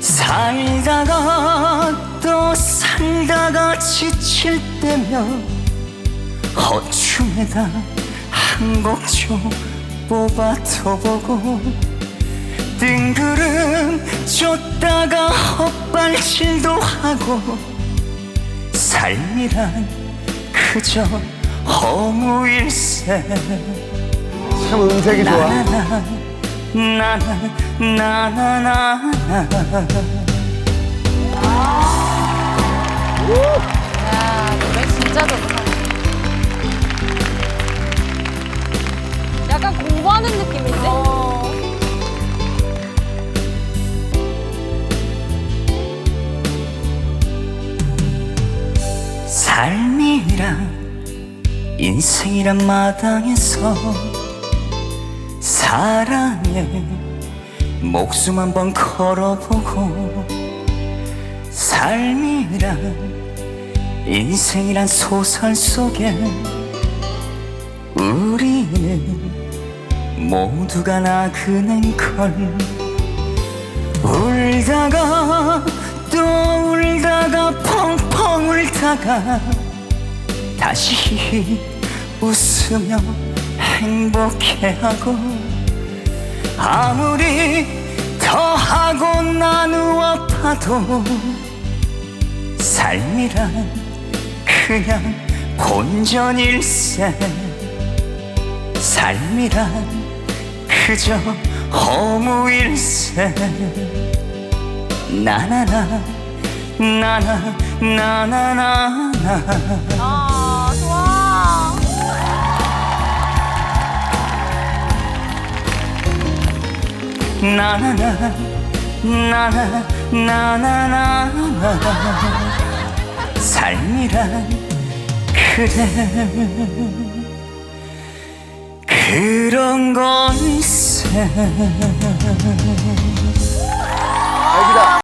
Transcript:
살다가 또 살다가 지칠 때면 허춤에다 한 곡 좀 뽑아도 보고 뜬구름 쫓다가 헛발질도 하고 삶이란 그저 허무일세 참 음색이 좋아. 나나나 나나나나나 야, 노래 진짜 좋다. 약간 공부하는 느낌인데? 삶이란 인생이란 마당에서 사랑에 목숨 한 번 걸어보고 삶이란 인생이란 소설 속에 우리는 모두가 나그네 걸 울다가 또 울다가 펑펑 울다가 다시 웃으며 행복해하고 아무리 더하고 나누어 봐도 삶이란 그냥 본전일세 삶이란 그저 허무일세 나나나 나나 나나나나 나나나 나 나 나 나나나 삶이란 그래 그런 걸세.